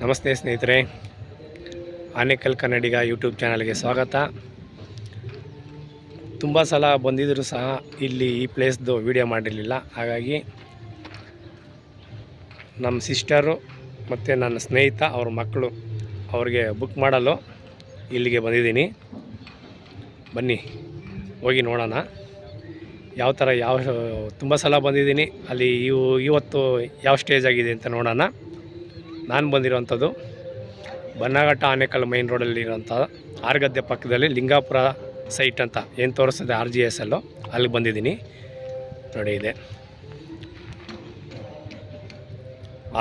ನಮಸ್ತೆ ಸ್ನೇಹಿತರೆ, ಆನೇಕಲ್ ಕನ್ನಡಿಗ ಯೂಟ್ಯೂಬ್ ಚಾನಲ್ಗೆ ಸ್ವಾಗತ. ತುಂಬ ಸಲ ಬಂದಿದ್ದರೂ ಸಹ ಇಲ್ಲಿ ಈ ಪ್ಲೇಸ್ದು ವಿಡಿಯೋ ಮಾಡಿರಲಿಲ್ಲ. ಹಾಗಾಗಿ ನಮ್ಮ ಸಿಸ್ಟರು ಮತ್ತು ನನ್ನ ಸ್ನೇಹಿತ, ಅವ್ರ ಮಕ್ಕಳು ಅವ್ರಿಗೆ ಬುಕ್ ಮಾಡಲು ಇಲ್ಲಿಗೆ ಬಂದಿದ್ದೀನಿ. ಬನ್ನಿ, ಹೋಗಿ ನೋಡೋಣ. ಯಾವ ಥರ ಯಾವ, ತುಂಬ ಸಲ ಬಂದಿದ್ದೀನಿ, ಅಲ್ಲಿ ಇವು, ಇವತ್ತು ಯಾವ ಸ್ಟೇಜ್ ಆಗಿದೆ ಅಂತ ನೋಡೋಣ. ನಾನು ಬಂದಿರುವಂಥದ್ದು ಬನ್ನಘಟ್ಟ ಆನೇಕಲ್ ಮೈನ್ ರೋಡಲ್ಲಿರೋಂಥ ಆರ್ಗದ್ದೆ ಪಕ್ಕದಲ್ಲಿ ಲಿಂಗಾಪುರ ಸೈಟ್ ಅಂತ ಏನು ತೋರಿಸ್ತದೆ ಆರ್ ಜಿ ಎಸ್ ಅಲ್ಲಿ ಬಂದಿದ್ದೀನಿ. ನೋಡಿ ಇದೆ.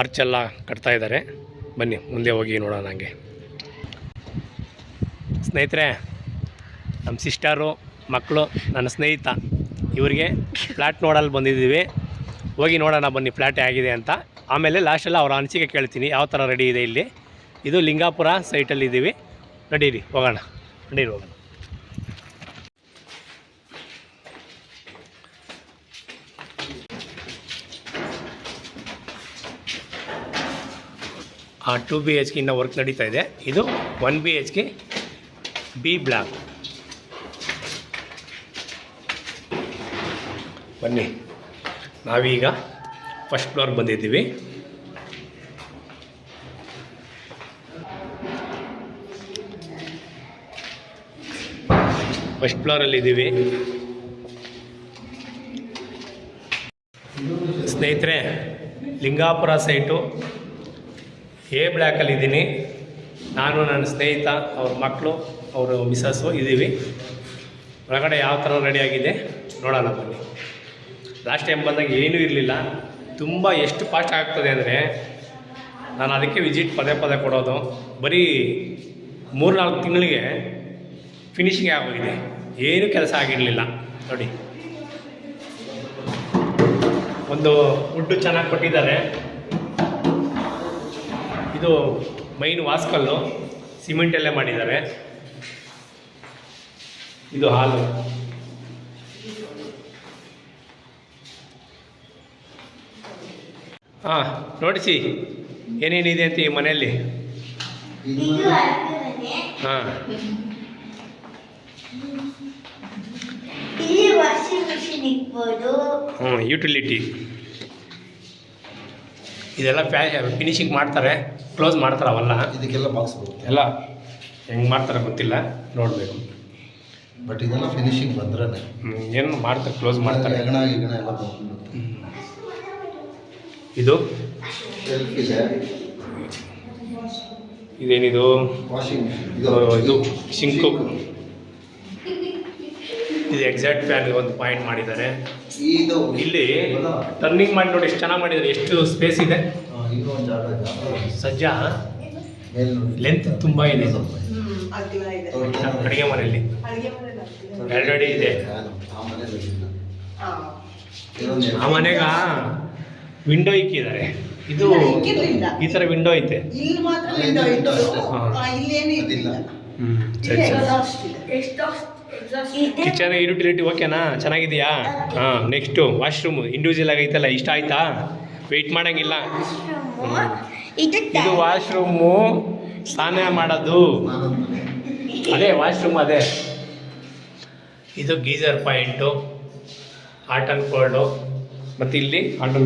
ಆರ್ಚೆಲ್ಲ ಕಟ್ತಾ ಇದ್ದಾರೆ. ಬನ್ನಿ, ಮುಂದೆ ಹೋಗಿ ನೋಡೋಣ ಹಂಗೆ. ಸ್ನೇಹಿತರೆ ನಮ್ಮ ಸಿಸ್ಟರು ಮಕ್ಕಳು ನನ್ನ ಸ್ನೇಹಿತ, ಇವರಿಗೆ ಫ್ಲ್ಯಾಟ್ ನೋಡಲು ಬಂದಿದ್ದೀವಿ. ಹೋಗಿ ನೋಡೋಣ ಬನ್ನಿ ಫ್ಲ್ಯಾಟ್ ಆಗಿದೆ ಅಂತ. ಆಮೇಲೆ ಲಾಸ್ಟಲ್ಲಿ ಅವ್ರ ಅನಿಸಿಕೆ ಕೇಳ್ತೀನಿ. ಯಾವ ಥರ ರೆಡಿ ಇದೆ ಇಲ್ಲಿ? ಇದು ಲಿಂಗಾಪುರ ಸೈಟಲ್ಲಿ ಇದ್ದೀವಿ ನಡೀರಿ, ಹೋಗೋಣ. ನಡೀರಿ, ಹೋಗೋಣ. ಆ ಟು ಬಿ ಎಚ್ ಕೆ ಇನ್ನೂ ವರ್ಕ್ ನಡೀತಾ ಇದೆ. ಇದು one B H K B block ಬನ್ನಿ. ನಾವೀಗ ಫಸ್ಟ್ ಫ್ಲೋರ್ ಬಂದಿದ್ದೀವಿ. ಫಸ್ಟ್ ಫ್ಲೋರಲ್ಲಿ ಇದ್ದೀವಿ ಸ್ನೇಹಿತರೆ, ಲಿಂಗಾಪುರ ಸೈಟು, ಎ ಬ್ಲ್ಯಾಕಲ್ಲಿ ಇದ್ದೀನಿ ನಾನು, ನನ್ನ ಸ್ನೇಹಿತ, ಅವ್ರ ಮಕ್ಕಳು ಅವರು ಮಿಸಸ್ಸು ಇದ್ದೀವಿ ಒಳಗಡೆ ಯಾವ ಥರ ರೆಡಿಯಾಗಿದೆ ನೋಡೋಣ ಬನ್ನಿ. ಲಾಸ್ಟ್ ಟೈಮ್ ಬಂದಾಗ ಏನೂ ಇರಲಿಲ್ಲ. ತುಂಬ ಎಷ್ಟು ಫಾಸ್ಟ್ ಆಗ್ತದೆ ಅಂದರೆ ನಾನು ಅದಕ್ಕೆ ವಿಸಿಟ್ ಪದೇ ಪದೇ ಕೊಡೋದು. ಬರೀ ಮೂರು ನಾಲ್ಕು ತಿಂಗಳಿಗೆ ಫಿನಿಷಿಂಗ್ ಆಗೋಗಿದೆ. ಏನೂ ಕೆಲಸ ಆಗಿರಲಿಲ್ಲ. ನೋಡಿ. ಒಂದು ಉಡ್ಡು ಚೆನ್ನಾಗಿ ಕೊಟ್ಟಿದ್ದಾರೆ. ಇದು ಮೈನ್ ವಾಸ್ಕಲ್ಲು. ಸಿಮೆಂಟಲ್ಲೇ ಮಾಡಿದ್ದಾರೆ. ಇದು ಹಾಲು. ಹಾಂ ನೋಡಿಸಿ ಏನೇನಿದೆ ಅಂತ ಈ ಮನೆಯಲ್ಲಿ? ಹಾಂ. ಹ್ಞೂ ಯುಟಿಲಿಟಿ. ಇದೆಲ್ಲ ಫ್ಯಾ ಫಿನಿಶಿಂಗ್ ಮಾಡ್ತಾರೆ ಕ್ಲೋಸ್ ಮಾಡ್ತಾರೆ ಅವೆಲ್ಲ. ಇದಕ್ಕೆಲ್ಲ ಬಾಕ್ಸ್ ಬರುತ್ತೆ. ಎಲ್ಲ ಹೆಂಗೆ ಮಾಡ್ತಾರೆ ಗೊತ್ತಿಲ್ಲ ನೋಡಬೇಕು. ಬಟ್ ಇದೆಲ್ಲ ಫಿನಿಶಿಂಗ್ ಬಂದ್ರೆ ಏನು ಮಾಡ್ತಾರೆ ಕ್ಲೋಸ್ ಮಾಡ್ತಾರೆ. ಹೆಗಣ ಗಿಗಣ ಎಲ್ಲ ಬಂದ್ಬಿಡುತ್ತೆ. ಇದು? ಶೆಲ್ಫ್ ಇದೆ ಇದೇನಿದು ಇದು ಸಿಂಕು ಶಿಂಕು. ಇದು ಎಕ್ಸಾಕ್ಟ್ ಫ್ಯಾನ್ ಒಂದು ಪಾಯಿಂಟ್ ಮಾಡಿದ್ದಾರೆ. ಇದು ಇಲ್ಲಿ ಟರ್ನಿಂಗ್ ಮಾಡಿ ನೋಡಿ ಎಷ್ಟು ಚೆನ್ನಾಗಿ ಮಾಡಿದ್ದಾರೆ ಎಷ್ಟು ಸ್ಪೇಸ್ ಇದೆ. ಸಜ್ಜ ಇದು ಒಂದು ಜಾಗ ಸಜ್ಜಾ? ಲೆಂತ್ ತುಂಬ ಇದೆ. ಅಡುಗೆ ಮನೆಯಲ್ಲಿ. ಆಲ್ರೆಡಿ ಇದೆ. ಆ ಮನೆಗ? ವಿಂಡೋ ಇಕ್ಕಿದ್ದಾರೆ. ಇದು ಈ ತರ ವಿಂಡೋ ಐತೆ. ಇಲ್ಲಿ ಮಾತ್ರ ಇತ್ತು. ಇಲ್ಲೇನು. ಹ್ಮ್. ಸರಿ ಸರಿ. ಕಿಚನ್ ಯುಟಿಲಿಟಿ ಓಕೆನಾ ಚೆನ್ನಾಗಿದೆಯಾ? ಹಾಂ ನೆಕ್ಸ್ಟು ವಾಶ್ರೂಮ್ ಇಂಡಿವಿಜುವಲ್ ಆಗೈತಲ್ಲ ಇಷ್ಟ ಆಯ್ತಾ? ವೆಯ್ಟ್ ಮಾಡೋಂಗಿಲ್ಲ. ಇದು ವಾಶ್ರೂಮ್ ಸ್ನಾನ ಮಾಡೋದು. ಅದೇ ವಾಶ್ರೂಮ್ ಅದೇ. ಇದು geyser point hot and cold ಮತ್ತು ಇಲ್ಲಿ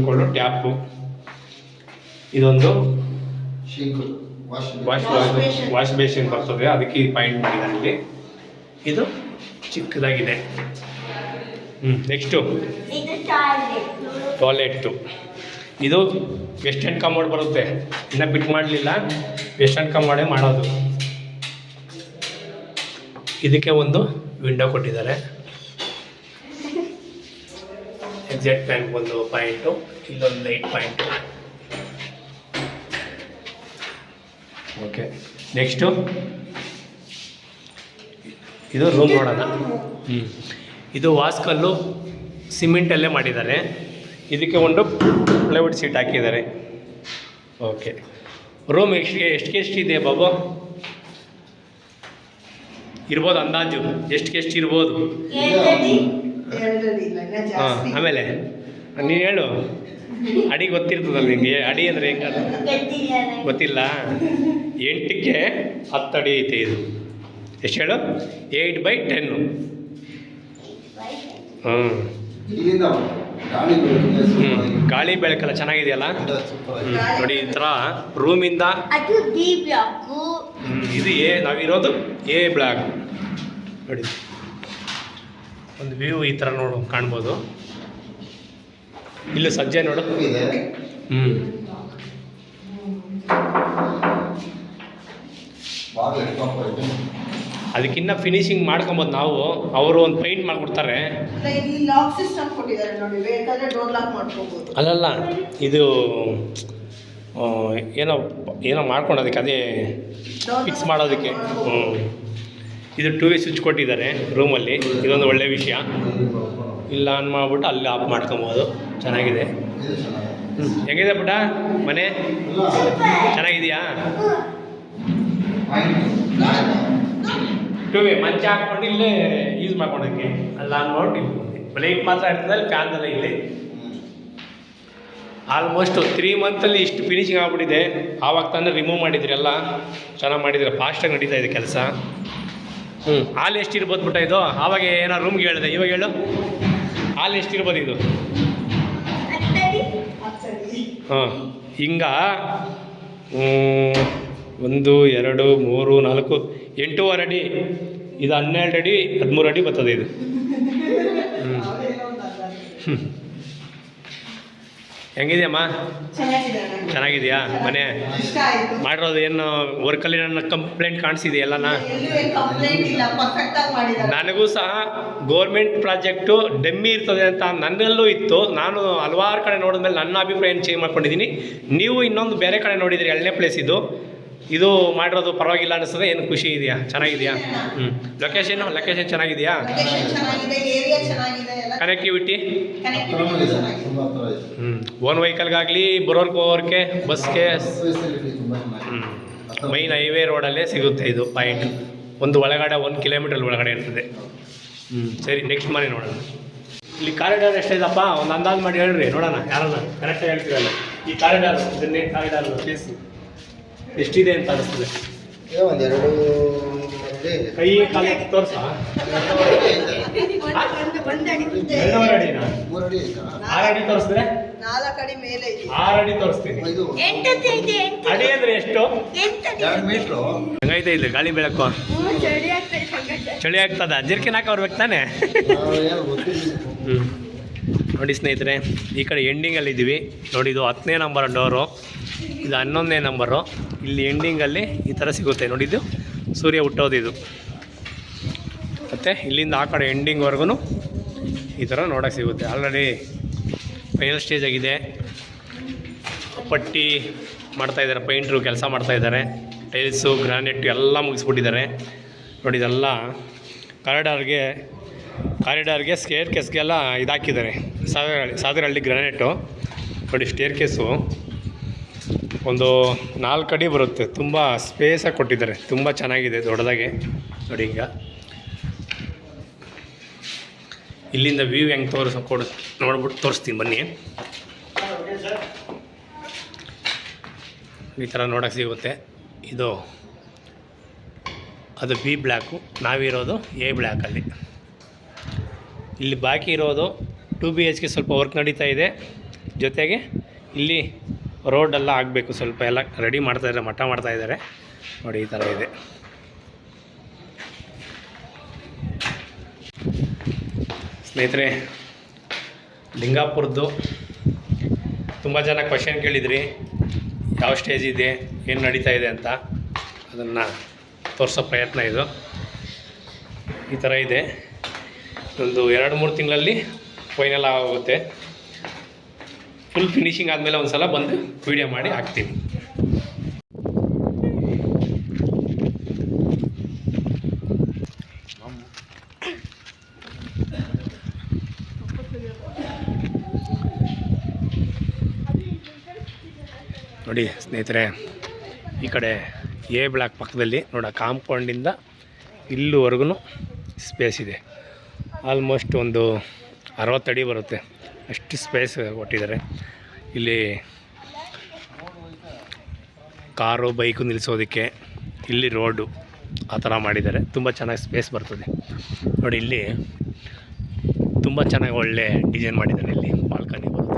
ಕೋಲ್ಡು ಟ್ಯಾಪು ಇದೊಂದು ವಾಶ್ ವಾಶ್ ವಾಶ್ ಬೇಸಿನ್ ಬರ್ತದೆ. ಅದಕ್ಕೆ ಈ ಪಾಯಿಂಟ್ ಮಾಡಿದೆ ಇಲ್ಲಿ. ಇದು ಚಿಕ್ಕದಾಗಿದೆ. ಹ್ಞೂ ನೆಕ್ಸ್ಟು ಟಾಯ್ಲೆಟು ಇದು ವೆಸ್ಟರ್ನ್ ಕಮೋಡ್ ಬರುತ್ತೆ. ಇನ್ನ ಬಿಟ್ ಮಾಡಲಿಲ್ಲ. ವೆಸ್ಟರ್ನ್ ಕಮೋಡೇ ಮಾಡೋದು. ಇದಕ್ಕೆ ಒಂದು ವಿಂಡೋ ಕೊಟ್ಟಿದ್ದಾರೆ. ಎಕ್ಸಾಕ್ಟ್ ಫ್ಯಾನ್ಗೆ ಒಂದು ಪಾಯಿಂಟು ಇಲ್ಲೊಂದು ಲೈಟ್ ಪಾಯಿಂಟು ಓಕೆ ನೆಕ್ಸ್ಟು ಇದು ರೂಮ್ ನೋಡೋಣ. ಹ್ಞೂ ಇದು ವಾಸ್ಕಲ್ಲು ಸಿಮೆಂಟಲ್ಲೇ ಮಾಡಿದ್ದಾರೆ. ಇದಕ್ಕೆ ಒಂದು ಪ್ಲೈವುಡ್ ಸೀಟ್ ಹಾಕಿದ್ದಾರೆ. ಓಕೆ ರೂಮ್ ಎಷ್ಟು ಎಷ್ಟಕ್ಕೆ ಎಷ್ಟಿದೆ ಬಾಬು? ಇರ್ಬೋದು ಅಂದಾಜು. ಎಷ್ಟು ಎಷ್ಟು ಇರ್ಬೋದು? ಹಾಂ ಜಾಸ್ತಿ ಆಮೇಲೆ ನೀನು ಹೇಳು. ಅಡಿ ಗೊತ್ತಿರ್ತದಲ್ಲ ನಿಮಗೆ ಅಡಿ ಅಂದರೆ ಹೆಂಗ ಗೊತ್ತಿಲ್ಲ ಗೊತ್ತಿಲ್ಲ. ಎಂಟಕ್ಕೆ ಹತ್ತು ಅಡಿ ಐತೆ ಇದು. ಎಷ್ಟು ಹೇಳು? ಏಯ್ಟ್ ಬೈ ಟೆನ್ನು ಹ್ಞೂ ಇಲ್ಲಿಂದ ಗಾಳಿ ಹ್ಞೂ ಗಾಳಿ ಬೆಳಕಲ್ಲ ಚೆನ್ನಾಗಿದೆಯಲ್ಲ. ನೋಡಿ ಈ ಥರ ರೂಮಿಂದ ಇದು ಎ ನಾವಿರೋದು ಎ ಬ್ಲಾಕ್ ನೋಡಿ. ಒಂದು ವ್ಯೂ ಈ ಥರ ನೋಡು ಕಾಣ್ಬೋದು. ಇಲ್ಲೂ ಸಜ್ಜೆ ನೋಡು. ಇದೆ ಹ್ಞೂ ಅದಕ್ಕಿನ್ನ ಫಿನಿಶಿಂಗ್ ಮಾಡ್ಕೊಬೋದು ನಾವು. ಅವರು ಒಂದು ಪೈಂಟ್ ಮಾಡಿಕೊಡ್ತಾರೆ. ಅಲ್ಲಲ್ಲ ಇದು ಏನೋ ಏನೋ ಮಾಡ್ಕೊಂಡು ಅದಕ್ಕೆ ಅದೇ ಫಿಕ್ಸ್ ಮಾಡೋದಕ್ಕೆ. ಹ್ಞೂ ಇದು ಟೂ ವೇ ಸ್ವಿಚ್ ಕೊಟ್ಟಿದ್ದಾರೆ ರೂಮಲ್ಲಿ ಇದೊಂದು ಒಳ್ಳೆ ವಿಷಯ. ಇಲ್ಲ ಆನ್ ಮಾಡಿಬಿಟ್ಟು ಅಲ್ಲಿ ಆಫ್ ಮಾಡ್ಕೊಬೋದು. ಚೆನ್ನಾಗಿದೆ. ಹ್ಞೂ ಹೆಂಗಿದೆ ಪುಟ ಮನೆ? ಚೆನ್ನಾಗಿದೆಯಾ? ಟೂ ವೇ ಮಂಚ ಹಾಕ್ಕೊಂಡು ಇಲ್ಲೇ ಯೂಸ್ ಮಾಡ್ಕೊಳಕ್ಕೆ ಅಲ್ಲಿ ಆನ್ ಮಾಡಿ ಲೈಟ್ ಮಾತ್ರ ಇರ್ತದೆ, ಅಲ್ಲಿ ಫ್ಯಾನ್ ಎಲ್ಲ ಇಲ್ಲಿ. ಆಲ್ಮೋಸ್ಟ್ ತ್ರೀ ಮಂತಲ್ಲಿ ಇಷ್ಟು ಫಿನಿಶಿಂಗ್ ಆಗ್ಬಿಟ್ಟಿದೆ. ಆವಾಗ ತಾನೇ ರಿಮೂವ್ ಮಾಡಿದ್ರಿ ಎಲ್ಲ ಚೆನ್ನಾಗಿ ಮಾಡಿದ್ರೆ ಫಾಸ್ಟಾಗಿ ನಡೀತಾ ಇದೆ ಕೆಲಸ. ಹ್ಞೂ ಎಷ್ಟು ಇರ್ಬೋದು ಬಿಟ್ಟ ಇದು? ಆವಾಗ ಏನೋ ರೂಮ್ಗೆ ಹೇಳಿದೆ. ಇವಾಗ ಹೇಳು. ಹಾಲು ಎಷ್ಟಿರ್ಬೋದು ಇದು? ಹತ್ತಡಿ ಹಾಂ. ಹಿಂಗ. ಒಂದು, ಎರಡು, ಮೂರು, ನಾಲ್ಕು, ಎಂಟೂವರೆ ಅಡಿ. ಇದು ಹನ್ನೆರಡು ಅಡಿ, ಹದಿಮೂರು ಅಡಿ ಬರ್ತದೆ ಇದು. ಹ್ಞೂ ಹೆಂಗಿದೆಯಮ್ಮ. ಚೆನ್ನಾಗಿದೆಯಾ? ಮನೆ? ಮಾಡಿರೋದು ಏನು ವರ್ಕಲ್ಲಿ ನನ್ನ ಕಂಪ್ಲೇಂಟ್ ಕಾಣಿಸಿದೆ ಎಲ್ಲನಾ? ನನಗೂ ಸಹ ಗೋರ್ಮೆಂಟ್ ಪ್ರಾಜೆಕ್ಟು ಡೆಮ್ಮಿ ಇರ್ತದೆ ಅಂತ ನನ್ನಲ್ಲೂ ಇತ್ತು. ನಾನು ಹಲವಾರು ಕಡೆ ನೋಡಿದ್ಮೇಲೆ ನನ್ನ ಅಭಿಪ್ರಾಯ ಚೇಂಜ್ ಮಾಡ್ಕೊಂಡಿದ್ದೀನಿ. ನೀವು ಇನ್ನೊಂದು ಬೇರೆ ಕಡೆ ನೋಡಿದ್ರಿ ಎರಡನೇ ಪ್ಲೇಸ್ ಇದು. ಇದು ಮಾಡಿರೋದು ಪರವಾಗಿಲ್ಲ ಅನಿಸ್ತದೆ ಏನು ಖುಷಿ ಇದೆಯಾ? ಚೆನ್ನಾಗಿದೆಯಾ? ಹ್ಞೂ ಲೊಕೇಶನ್ ಲೊಕೇಶನ್ ಚೆನ್ನಾಗಿದೆಯಾ? ಕನೆಕ್ಟಿವಿಟಿ ಹ್ಞೂ ಓನ್ ವೆಹಿಕಲ್ಗಾಗಲಿ ಬರೋರ್ಗೆ ಹೋಗೋರ್ಗೆ ಬಸ್ಗೆ ಫೆಸಿಲಿಟಿ ತುಂಬ ಚೆನ್ನಾಗಿದೆ. ಹ್ಞೂ ಮೈನ್ ಹೈವೇ ರೋಡಲ್ಲೇ ಸಿಗುತ್ತೆ ಇದು ಪಾಯಿಂಟ್ ಒಂದು ಒಳಗಡೆ ಒಂದು ಕಿಲೋಮೀಟರ್ ಒಳಗಡೆ ಇರ್ತದೆ. ಹ್ಞೂ ಸರಿ ನೆಕ್ಸ್ಟ್ ಮನೆ ನೋಡೋಣ. ಇಲ್ಲಿ ಕಾರಿಡಾರ್ ಎಷ್ಟಿದೆಪ್ಪ? ಒಂದು ಅಂದಾಜು ಮಾಡಿ ಹೇಳ್ರಿ ನೋಡೋಣ. ಯಾರನ್ನ? ಕರೆಕ್ಟಾಗಿ ಹೇಳ್ತೀರಲ್ಲ. ಈ ಕಾರಿಡಾರ್ ಇದನ್ನೇ ಕಾರಿಡಾರ್ ಪ್ಲೇಸ್ ಎಷ್ಟಿದೆ ಅಂತ ಅನಿಸ್ತದೆ? ಒಂದು ಎರಡು. ಕೈ ಕಾಲು ತೋರ್ಸ? ಎರಡೂವರೆ ಅಡಿನಾ ಮೂರು ಅಡಿ ಆಯ್ತಾ? ಆರು ಅಡಿ ತೋರಿಸಿದ್ರೆ? ನಾಲ್ಕು ಅಡಿ ಮೇಲೆ ಇದೆ. ಆರು ಅಡಿ ತೋರಿಸ್ತೀನಿ. ಇದು ಅಡಿ ಅಂದರೆ ಎಷ್ಟು? ಎಂಟತ್ತು. ಎರಡು ಮೀಟ್ರು. ಹೆಂಗೈತೆ ಇಲ್ಲಿ ಗಾಳಿ ಬೆಳಕು? ಚಳಿ ಆಗ್ತದೆ. ಜರ್ಕಿನ್ ಹಾಕಿ ಬರ್ಬೇಕು ತಾನೆ ನೋಡಿ ಸ್ನೇಹಿತರೆ ಈ ಕಡೆ ಎಂಡಿಂಗಲ್ಲಿ ಇದ್ದೀವಿ ನೋಡಿ ಇದು ಹತ್ತನೇ ನಂಬರ್ ಡೋರು ಇದು ಹನ್ನೊಂದನೇ ನಂಬರು ಇಲ್ಲಿ ಎಂಡಿಂಗಲ್ಲಿ ಈ ಥರ ಸಿಗುತ್ತೆ. ನೋಡಿದ್ದು? ಸೂರ್ಯ ಹುಟ್ಟೋದು ಇದು. ಮತ್ತು ಇಲ್ಲಿಂದ ಆ ಕಡೆ ಎಂಡಿಂಗ್ವರೆಗೂ ಈ ಥರ ನೋಡೋಕೆ ಸಿಗುತ್ತೆ. ಆಲ್ರೆಡಿ ಫೈನಲ್ ಸ್ಟೇಜ್ ಆಗಿದೆ. ಪಟ್ಟಿ ಮಾಡ್ತಾಯಿದ್ದಾರೆ ಪೈಂಟ್ರು ಕೆಲಸ ಮಾಡ್ತಾಯಿದ್ದಾರೆ ಟೈಲ್ಸು ಗ್ರಾನೆಟ್ ಎಲ್ಲ ಮುಗಿಸ್ಬಿಟ್ಟಿದ್ದಾರೆ. ನೋಡಿ, ಇದೆಲ್ಲ ಕಾರಿಡಾರ್ಗೆ ಕಾರಿಡಾರ್ಗೆ ಸ್ಟೇರ್ ಕೇಸ್ಗೆಲ್ಲ ಇದಾಕಿದ್ದಾರೆ. ಸಾಗರಹಳ್ಳಿ ಸಾಗರಹಳ್ಳಿ ಗ್ರಾನೆಟು ನೋಡಿ ಸ್ಟೇರ್ ಕೇಸು ಒಂದು ನಾಲ್ಕು ಅಡಿ ಬರುತ್ತೆ. ತುಂಬ ಸ್ಪೇಸಾಗಿ ಕೊಟ್ಟಿದ್ದಾರೆ. ತುಂಬ ಚೆನ್ನಾಗಿದೆ, ದೊಡ್ಡದಾಗೆ. ನೋಡಿ ಈಗ. ಇಲ್ಲಿಂದ ವ್ಯೂ ಹೆಂಗೆ ತೋರಿಸ್ ಕೊಡ. ನೋಡ್ಬಿಟ್ಟು ತೋರಿಸ್ತೀನಿ, ಬನ್ನಿ. ಈ ಥರ ನೋಡೋಕೆ ಸಿಗುತ್ತೆ. ಇದು, ಅದು ಬಿ ಬ್ಲ್ಯಾಕು ನಾವಿರೋದು ಎ ಬ್ಲ್ಯಾಕಲ್ಲಿ ಇಲ್ಲಿ ಬಾಕಿ ಇರೋದು ಟು ಬಿ ಎಚ್ ಸ್ವಲ್ಪ ವರ್ಕ್ ನಡೀತಾ ಇದೆ. ಜೊತೆಗೆ ಇಲ್ಲಿ ರೋಡೆಲ್ಲ ಆಗಬೇಕು. ಸ್ವಲ್ಪ ಎಲ್ಲ ರೆಡಿ ಮಾಡ್ತಾ ಮಾಡ್ತಾಯಿದ್ದಾರೆ ಮಾಡ್ತಾ ಇದ್ದಾರೆ. ನೋಡಿ, ಈ ಥರ ಇದೆ. ಸ್ನೇಹಿತರೆ ಲಿಂಗಾಪುರದ್ದು ತುಂಬ ಜನ ಕ್ವಶನ್ ಕೇಳಿದ್ರಿ. ಯಾವ ಸ್ಟೇಜ್ ಇದೆ, ಏನು ನಡೀತಾ ಇದೆ ಅಂತ ಅದನ್ನು ತೋರಿಸೋ ಪ್ರಯತ್ನ ಇದು. ಈ ಥರ ಇದೆ. ಒಂದು ಎರಡು ಮೂರು ತಿಂಗಳಲ್ಲಿ ಫೈನಲ್ ಆಗೋಗುತ್ತೆ. ಫುಲ್ ಫಿನಿಶಿಂಗ್ ಆದಮೇಲೆ ಒಂದು ಸಲ ಬಂದು ವಿಡಿಯೋ ಮಾಡಿ ಹಾಕ್ತೀವಿ ನೋಡಿ ಸ್ನೇಹಿತರೆ, ಈ ಕಡೆ ಎ ಬ್ಲಾಕ್ ಪಕ್ಕದಲ್ಲಿ ನೋಡ ಕಾಂಪೌಂಡಿಂದ ಇಲ್ಲಿವರೆಗೂ ಸ್ಪೇಸ್ ಇದೆ. ಆಲ್ಮೋಸ್ಟ್ ಒಂದು ಅರವತ್ತು ಅಡಿ ಬರುತ್ತೆ. ಅಷ್ಟು ಸ್ಪೇಸ್ ಕೊಟ್ಟಿದ್ದಾರೆ. ಇಲ್ಲಿ ಕಾರು ಬೈಕು ನಿಲ್ಲಿಸೋದಕ್ಕೆ ಇಲ್ಲಿ ರೋಡು ಆ ಥರ ಮಾಡಿದ್ದಾರೆ. ತುಂಬ ಚೆನ್ನಾಗಿ ಸ್ಪೇಸ್ ಬರ್ತದೆ. ನೋಡಿ ಇಲ್ಲಿ ತುಂಬ ಚೆನ್ನಾಗಿ ಒಳ್ಳೆ ಡಿಸೈನ್ ಮಾಡಿದ್ದಾರೆ ಇಲ್ಲಿ. ಬಾಲ್ಕನಿ ಬರುತ್ತೆ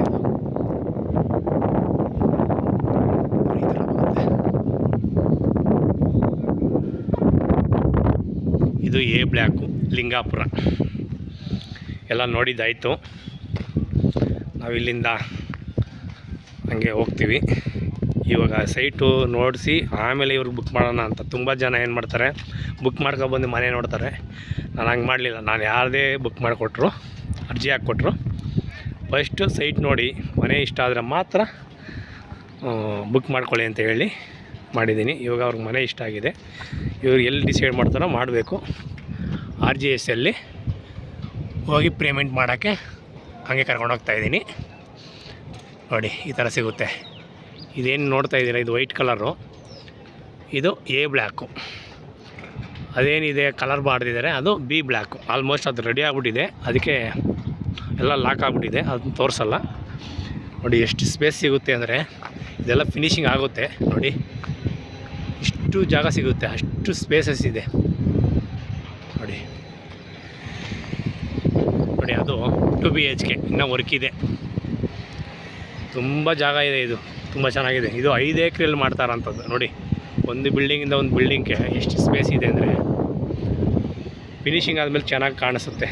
ಇದು. A block Lingapura. ಎಲ್ಲ ನೋಡಿದ್ದಾಯಿತು. ನಾವು ಇಲ್ಲಿಂದ ಹಂಗೆ ಹೋಗ್ತೀವಿ. ಇವಾಗ ಸೈಟು ನೋಡಿಸಿ, ಆಮೇಲೆ ಇವ್ರಿಗೆ ಬುಕ್ ಮಾಡೋಣ ಅಂತ. ತುಂಬ ಜನ ಏನು ಮಾಡ್ತಾರೆ ಬುಕ್ ಮಾಡ್ಕೊಬಂದು ಮನೆ ನೋಡ್ತಾರೆ. ನಾನು ಹಂಗೆ ಮಾಡಲಿಲ್ಲ. ನಾನು ಯಾರದೇ ಬುಕ್ ಮಾಡಿಕೊಟ್ರು, ಅರ್ಜಿ ಹಾಕ್ಕೊಟ್ರು. ಫಸ್ಟು ಸೈಟ್ ನೋಡಿ, ಮನೆ ಇಷ್ಟ ಆದರೆ ಮಾತ್ರ ಬುಕ್ ಮಾಡ್ಕೊಳ್ಳಿ ಅಂತ ಹೇಳಿ ಮಾಡಿದ್ದೀನಿ. ಇವಾಗ ಅವ್ರಿಗೆ ಮನೆ ಇಷ್ಟ ಆಗಿದೆ. ಇವ್ರು ಎಲ್ಲಿ ಡಿಸೈಡ್ ಮಾಡ್ತಾರೋ ಮಾಡಬೇಕು. ಆರ್ ಜಿ ಎಸ್ ಹೋಗಿ ಪೇಮೆಂಟ್ ಮಾಡೋಕ್ಕೆ ಹಾಗೆ ಕರ್ಕೊಂಡು ಹೋಗ್ತಾ ಇದ್ದೀನಿ. ನೋಡಿ, ಈ ಥರ ಸಿಗುತ್ತೆ. ಇದೇನು ನೋಡ್ತಾ ಇದ್ದೀರಾ? ಇದು ವೈಟ್ ಕಲರು. ಇದು ಎ ಬ್ಲ್ಯಾಕು ಅದೇನಿದೆ? ಕಲರ್ ಬಾಡ್ದಿದ್ದಾರೆ ಅದು ಬಿ ಬ್ಲ್ಯಾಕು ಆಲ್ಮೋಸ್ಟ್ ಅದು ರೆಡಿ ಆಗಿಬಿಟ್ಟಿದೆ. ಅದಕ್ಕೆ ಎಲ್ಲ ಲಾಕ್ ಆಗಿಬಿಟ್ಟಿದೆ. ಅದನ್ನ ತೋರಿಸಲ್ಲ. ನೋಡಿ, ಎಷ್ಟು ಸ್ಪೇಸ್ ಸಿಗುತ್ತೆ ಅಂದರೆ ಇದೆಲ್ಲ ಫಿನಿಶಿಂಗ್ ಆಗುತ್ತೆ. ನೋಡಿ, ಇಷ್ಟು ಜಾಗ ಸಿಗುತ್ತೆ. ಅಷ್ಟು ಸ್ಪೇಸಸ್ ಇದೆ. ನೋಡಿ. ನೋಡಿ ಅದು ಟು ಬಿ ಎಚ್ ಕೆ ಇನ್ನೂ ವರ್ಕ್ ಇದೆ. ತುಂಬ ಜಾಗ ಇದೆ ಇದು. ತುಂಬ ಚೆನ್ನಾಗಿದೆ. ಇದು ಐದು ಎಕ್ರೆಯಲ್ಲಿ ಮಾಡ್ತಾರಂಥದ್ದು ನೋಡಿ, ಒಂದು ಬಿಲ್ಡಿಂಗಿಂದ ಒಂದು ಬಿಲ್ಡಿಂಗ್ಗೆ ಎಷ್ಟು ಸ್ಪೇಸ್ ಇದೆ ಅಂದರೆ ಫಿನಿಶಿಂಗ್ ಆದಮೇಲೆ ಚೆನ್ನಾಗಿ ಕಾಣಿಸುತ್ತೆ.